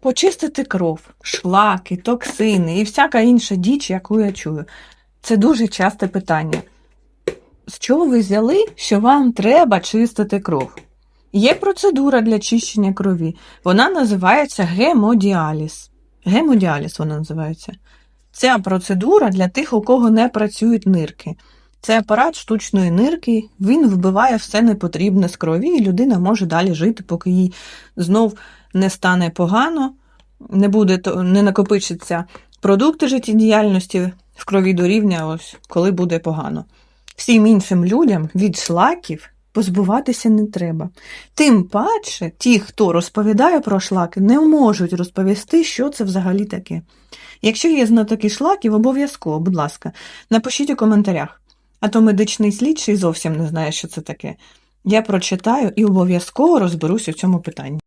почистити кров, шлаки, токсини і всяка інша діч, яку я чую. Це дуже часте питання. З чого ви взяли, що вам треба чистити кров? Є процедура для чищення крові. Вона називається гемодіаліз. Гемодіаліз вона називається. Ця процедура для тих, у кого не працюють нирки. Це апарат штучної нирки, він вбиває все непотрібне з крові, і людина може далі жити, поки їй знов не стане погано, не буде не накопичиться продукти життєдіяльності в крові до рівня, ось коли буде погано. Всім іншим людям від шлаків позбуватися не треба. Тим паче, ті, хто розповідає про шлаки, не можуть розповісти, що це взагалі таке. Якщо є знатоки шлаків, обов'язково, будь ласка, напишіть у коментарях. А то медичний слідчий зовсім не знає, що це таке. Я прочитаю і обов'язково розберусь у цьому питанні.